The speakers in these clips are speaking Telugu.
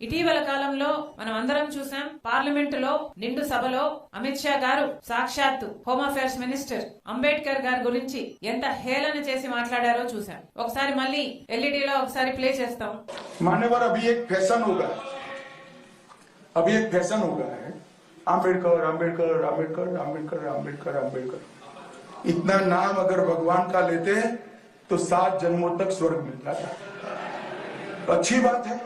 ఇటీవల కాలంలో మనం అందరం చూసాం పార్లమెంటులో నిండు సభలో అమిత్ షా గారు సాక్షాత్తు హోమ్ అఫేర్స్ మినిస్టర్ అంబేద్కర్ గారి గురించి ఎంత హేళన చేసి మాట్లాడారో చూసాం ఒకసారి మళ్ళీ ఎల్ఈడిలో ఒకసారి ప్లే చేస్తాం मान्यवर अभी एक फैशन हो गया है अभी एक फैशन हो गया है आम्बेडकर आम्बेडकर आम्बेडकर आम्बेडकर आम्बेडकर आम्बेडकर इतना नाम अगर भगवान का लेते हैं तो सात जन्मों तक स्वर्ग मिल जाता है तो अच्छी बात है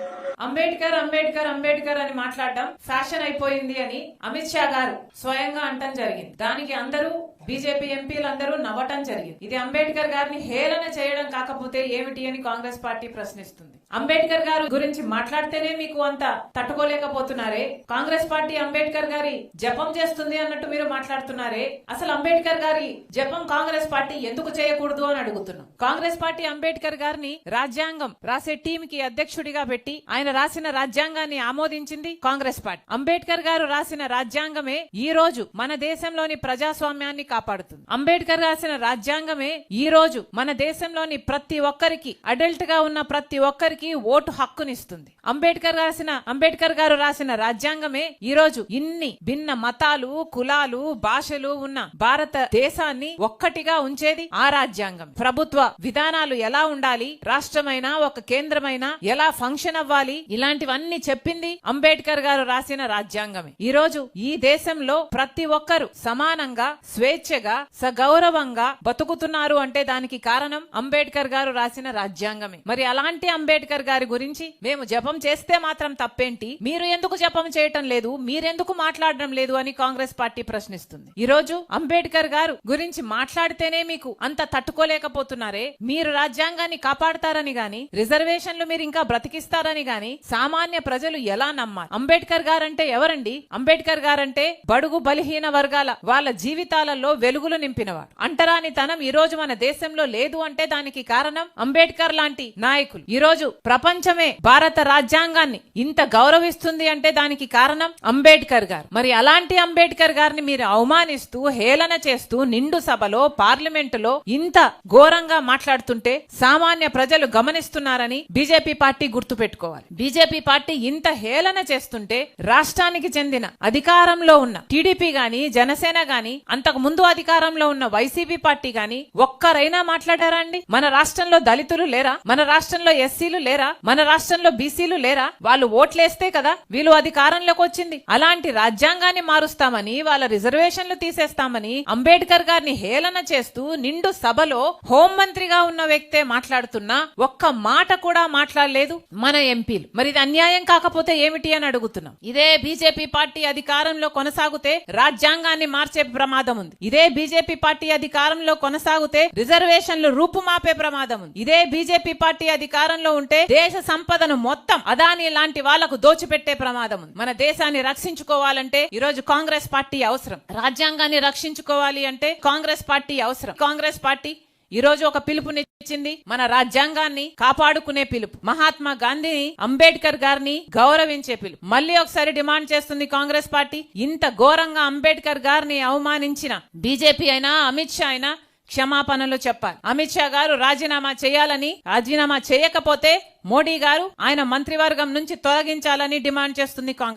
అంబేద్కర్ అంబేద్కర్ అంబేద్కర్ అని మాట్లాడడం ఫ్యాషన్ అయిపోయింది అని అమిత్ షా గారు స్వయంగా అంటం జరిగింది. దానికి అందరూ బీజేపీ ఎంపీలందరూ నవ్వటం జరిగింది. ఇది అంబేద్కర్ గారిని హేళన చేయడం కాకపోతే ఏమిటి అని కాంగ్రెస్ పార్టీ ప్రశ్నిస్తుంది. అంబేద్కర్ గారు గురించి మాట్లాడితేనే మీకు అంత తట్టుకోలేకపోతున్నారే. కాంగ్రెస్ పార్టీ అంబేద్కర్ గారి జపం చేస్తుంది అన్నట్టు మీరు మాట్లాడుతున్నారే. అసలు అంబేద్కర్ గారి జపం కాంగ్రెస్ పార్టీ ఎందుకు చేయకూడదు అని అడుగుతున్నాం. కాంగ్రెస్ పార్టీ అంబేద్కర్ గారిని రాజ్యాంగం రాసే టీం కి అధ్యక్షుడిగా పెట్టి ఆయన రాసిన రాజ్యాంగాన్ని ఆమోదించింది కాంగ్రెస్ పార్టీ. అంబేద్కర్ గారు రాసిన రాజ్యాంగమే ఈ రోజు మన దేశంలోని ప్రజాస్వామ్యాన్ని కాపాడుతుంది. అంబేద్కర్ రాసిన రాజ్యాంగమే ఈ రోజు మన దేశంలోని ప్రతి ఒక్కరికి అడల్ట్గా ఉన్న ప్రతి ఒక్కరికి ఓటు హక్కునిస్తుంది. అంబేద్కర్ రాసిన అంబేద్కర్ గారు రాసిన రాజ్యాంగమే ఈ రోజు ఇన్ని భిన్న మతాలు కులాలు భాషలు ఉన్న భారత దేశాన్ని ఒక్కటిగా ఉంచేది ఆ రాజ్యాంగం. ప్రభుత్వ విధానాలు ఎలా ఉండాలి రాష్ట్రమైనా ఒక కేంద్రమైనా ఎలా ఫంక్షన్ అవ్వాలి ఇలాంటివన్నీ చెప్పింది అంబేద్కర్ గారు రాసిన రాజ్యాంగమే. ఈ రోజు ఈ దేశంలో ప్రతి ఒక్కరు సమానంగా స్వేచ్ఛగా సగౌరవంగా బతుకుతున్నారు అంటే దానికి కారణం అంబేద్కర్ గారు రాసిన రాజ్యాంగమే. మరి అలాంటి అంబేద్కర్ గారి గురించి మేము జపం చేస్తే మాత్రం తప్పేంటి? మీరు ఎందుకు జపం చేయటం లేదు? మీరెందుకు మాట్లాడడం లేదు అని కాంగ్రెస్ పార్టీ ప్రశ్నిస్తుంది. ఈ రోజు అంబేద్కర్ గారు గురించి మాట్లాడితేనే మీకు అంత తట్టుకోలేకపోతున్నారే. మీరు రాజ్యాంగాన్ని కాపాడతారని గాని రిజర్వేషన్లు మీరు ఇంకా బ్రతికిస్తారని గాని సామాన్య ప్రజలు ఎలా నమ్మాలి? అంబేద్కర్ గారంటే ఎవరండి? అంబేద్కర్ గారంటే బడుగు బలహీన వర్గాల వాళ్ళ జీవితాలలో వెలుగులు నింపినవాడు. అంటరానితనం ఈ రోజు మన దేశంలో లేదు అంటే దానికి కారణం అంబేద్కర్ లాంటి నాయకులు. ఈ రోజు ప్రపంచమే భారత రాజ్యాంగాన్ని ఇంత గౌరవిస్తుంది అంటే దానికి కారణం అంబేద్కర్ గారు. మరి అలాంటి అంబేద్కర్ గారిని మీరు అవమానిస్తూ హేళన చేస్తూ నిండు సభలో పార్లమెంటులో ఇంత ఘోరంగా మాట్లాడుతుంటే సామాన్య ప్రజలు గమనిస్తున్నారని బీజేపీ పార్టీ గుర్తు పెట్టుకోవాలి బీజేపీ పార్టీ ఇంత హేళన చేస్తుంటే రాష్ట్రానికి చెందిన అధికారంలో ఉన్న టీడీపీ గాని జనసేన గాని అంతకు ముందు అధికారంలో ఉన్న వైసీపీ పార్టీ గాని ఒక్కరైనా మాట్లాడారా అండి? మన రాష్ట్రంలో దళితులు లేరా? మన రాష్ట్రంలో ఎస్సీలు లేరా? మన రాష్ట్రంలో బీసీలు లేరా? వాళ్ళు ఓట్లేస్తే కదా వీళ్ళు అధికారంలోకి వచ్చింది. అలాంటి రాజ్యాంగాన్ని మారుస్తామని వాళ్ళ రిజర్వేషన్లు తీసేస్తామని అంబేద్కర్ గారిని హేళన చేస్తూ నిండు సభలో హోంమంత్రిగా ఉన్న వ్యక్తే మాట్లాడుతున్నా ఒక్క మాట కూడా మాట్లాడలేదు మన ఎంపీ ఎంపీలు మరి ఇది అన్యాయం కాకపోతే ఏమిటి అని అడుగుతున్నాం. ఇదే బీజేపీ పార్టీ అధికారంలో కొనసాగితే రాజ్యాంగాన్ని మార్చే ప్రమాదం ఉంది. ఇదే బీజేపీ పార్టీ అధికారంలో కొనసాగితే రిజర్వేషన్లు రూపుమాపే ప్రమాదం ఉంది. ఇదే బీజేపీ పార్టీ అధికారంలో ఉంటే దేశ సంపదను మొత్తం అదాని లాంటి వాళ్ళకు దోచిపెట్టే ప్రమాదం ఉంది. మన దేశాన్ని రక్షించుకోవాలంటే ఈ రోజు కాంగ్రెస్ పార్టీ అవసరం. రాజ్యాంగాన్ని రక్షించుకోవాలి అంటే కాంగ్రెస్ పార్టీ అవసరం. కాంగ్రెస్ పార్టీ ఈ రోజు ఒక పిలుపునిచ్చింది మన రాజ్యాంగాన్ని కాపాడుకునే పిలుపు. మహాత్మా గాంధీని అంబేద్కర్ గారిని గౌరవించే పిలుపు. మళ్ళీ ఒకసారి డిమాండ్ చేస్తుంది కాంగ్రెస్ పార్టీ. ఇంత ఘోరంగా అంబేద్కర్ గారిని అవమానించిన బీజేపీ అయినా అమిత్ షా అయినా క్షమాపణలు చెప్పాలి. అమిత్ షా గారు రాజీనామా చేయాలని రాజీనామా చేయకపోతే మోడీ గారు ఆయన మంత్రివర్గం నుంచి తొలగించాలని డిమాండ్ చేస్తుంది కాంగ్రెస్.